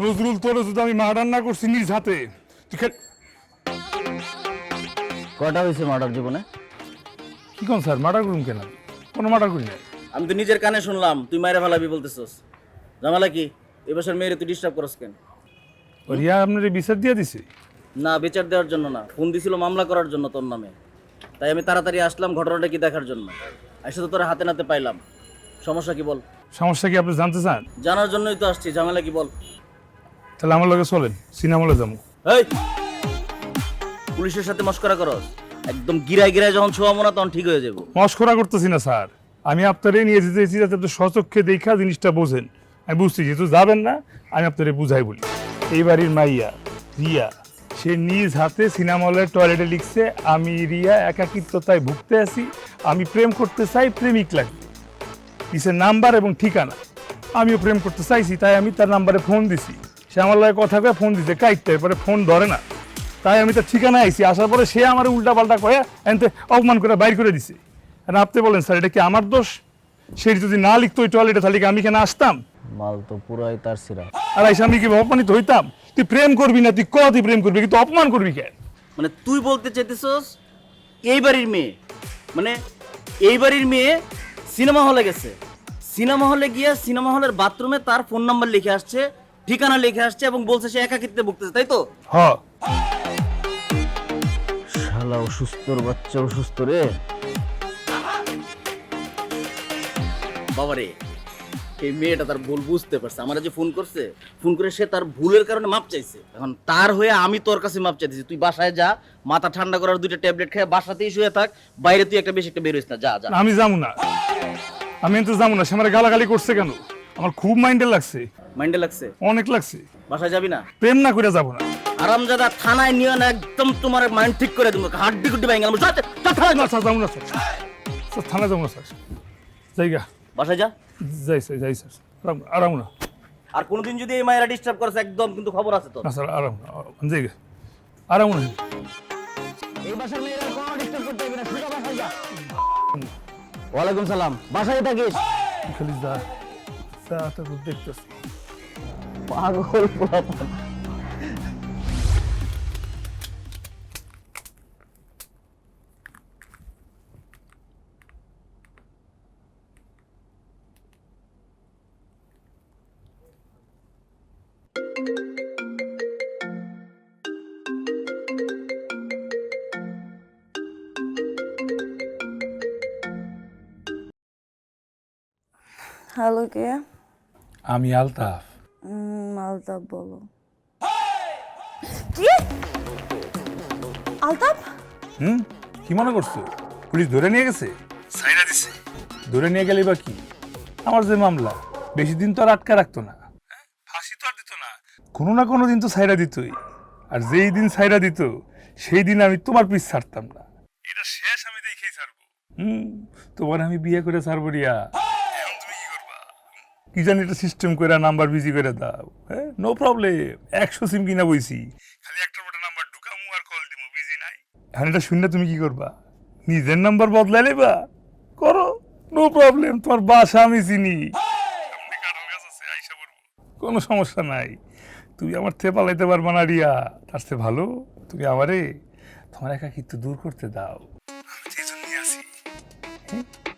নজরুল তোর যদি আমি মার্ডার না করছি নিজ হাতে তুই খে- কয়টা হয়েছে মার্ডার জীবনে? কি কোন স্যার মার্ডার করুন কেন? কোনো মার্ডার করি না আমি তো নিজের কানে শুনলাম তুই মায়েরা ফেলাবি বলতেছস। জামালা কি? এবছর মেয়েরে তুই ডিস্টার্ব করস কেন? ও রিয়া আপনার এই বিচার দিয়ে দিছে? না বিচার দেওয়ার জন্য না। ফোন দিছিল মামলা করার জন্য তোর নামে। তাই আমি তাড়াতাড়ি আসলাম ঘটনাটা কি দেখার জন্য। এসে তো তোর হাতে নাতে পাইলাম। সমস্যা কি বল? সমস্যা কি আপনি জানতে চান? জানার জন্যই তো আসছি ঝামেলা কি বল? তাহলে আমার লগে চলেন সিনেমালে যাব। এই! পুলিশের সাথে মস্করা করস। একদম গিরায় গিরায় যখন ছোঁয়াবো না তখন ঠিক হয়ে যাব। মস্করা করতেছি না স্যার। আমি আপনারে নিয়ে যেতে চাইছি যাতে আপনি স্বচক্ষে দেখা জিনিসটা বোঝেন। আমি বুঝছি যেহেতু যাবেন না আমি আপনারে বুঝাই বলি। এই বাড়ির মাইয়া রিয়া সে নিজ হাতে সিনেমা হলের টয়লেটে লিখছে আমি রিয়া একাকিত্বতায় ভুগতে আছি আমি প্রেম করতে চাই প্রেমিক লাগবে দিছে নাম্বার এবং ঠিকানা। আমিও প্রেম করতে চাইছি তাই আমি তার নাম্বারে ফোন দিছি। সে আমার লাগে কথা কয়ে ফোন দিতে কাইটতে এরপরে ফোন ধরে না। তাই আমি তার ঠিকানা আইছি আসার পরে সে আমার উল্টা পাল্টা কয়ে এনতে অপমান করে বাইর করে দিছে। আর আপনি বলেন স্যার এটা কি আমার দোষ? সে যদি না লিখতো ওই টয়লেটে তাহলে কি আমি কেন আসতাম? মাল তো পুরাই তার সিরা। আর আইসা আমি কি অপমানিত হইতাম? তুই প্রেম করবি না তুই ক তুই প্রেম করবি কিন্তু অপমান করবি কেন? মানে তুই বলতে চাইতেছস এই বাড়ির মেয়ে মানে এই বাড়ির মেয়ে সিনেমা হলে গেছে। সিনেমা হলে গিয়ে সিনেমা হলের বাথরুমে তার ফোন নাম্বার লিখে আসছে ঠিকানা লিখে আসছে এবং বলছে সে একাকিত্বে ভুগতেছে তাই তো? হ। শালা অসুস্থর বাচ্চা অসুস্থ রে। বাবারে এই মেয়েটা তার ভুল বুঝতে পারছে। আমার যে ফোন করছে ফোন করে সে তার ভুলের কারণে মাপ চাইছে। এখন তার হয়ে আমি তোর কাছে মাপ চাইতেছি। তুই বাসায় যা মাথা ঠান্ডা করার দুইটা ট্যাবলেট খেয়ে বাসাতেই শুয়ে থাক বাইরে তুই একটা বেশি একটা বেরোইস না যা যা। আমি যাব না। আমি তো যাব না সে আমার গালাগালি করছে কেন? আমার খুব মাইন্ডে লাগছে। মাইন্ডে লাগছে? অনেক লাগছে। বাসায় যাবি না? প্রেম না করে যাব না। আরামজাদা থানায় নিয়ে না একদম তোমার মাইন্ড ঠিক করে দেবো। হাড্ডি গুড্ডি ভেঙে গেলাম। যা, থানায় না। স্যার যাব না স্যার। স্যার থানা যাব না স্যার। জায়গা বাসায় যা। যাই স্যার যাই স্যার। আরাম আরাম না। আর কোনোদিন যদি এই মায়েরা ডিস্টার্ব করছে একদম কিন্তু খবর আছে তো না স্যার আরাম না। জায়গা আরাম না। এই বাসার মেয়েরা কোনো ডিস্টার্ব করতে হবে না। সোজা বাসায় যা। ওয়ালাইকুম সালাম। বাসায় থাকিস? খালি যা। საათად უძდებს პაროლ პლატა ჰალო გია আমি আলতাফ। আলতাফ বলো। কি? আলতাফ? হুম? কি মনে করছ? পুলিশ ধরে নিয়ে গেছে? সাইরা দিছে। ধরে নিয়ে গেলে বা কি? আমার যে মামলা বেশি দিন তো আর আটকা রাখতো না। ফাঁসি তো আর দিত না। কোনো না কোনো দিন তো সাইরা দিতই। আর যেই দিন সাইরা দিত সেই দিন আমি তোমার পিস ছাড়তাম না। এটা শেষ আমি দেখেই ছাড়বো। হুম তোমার আমি বিয়ে করে ছাড়বো রিয়া এখন তুমি কি করবা কি জানি এটা সিস্টেম করে নাম্বার বিজি করে দাও হ্যাঁ? নো প্রবলেম একশো সিম কিনা বইছি। খালি একটা বড় নাম্বার ঢুকামু আর কল দিমু বিজি নাই। এখন এটা শুনলে তুমি কি করবা? নিজের নাম্বার বদলাই নেবা? করো নো প্রবলেম তোমার বাসা আমি চিনি। কোনো সমস্যা নাই। তুমি আমার থেকে পালাইতে পারবা না রিয়া তার চেয়ে ভালো তুমি আমারে তোমার একাকিত্ব দূর করতে দাও। আমি আছি। হ্যাঁ?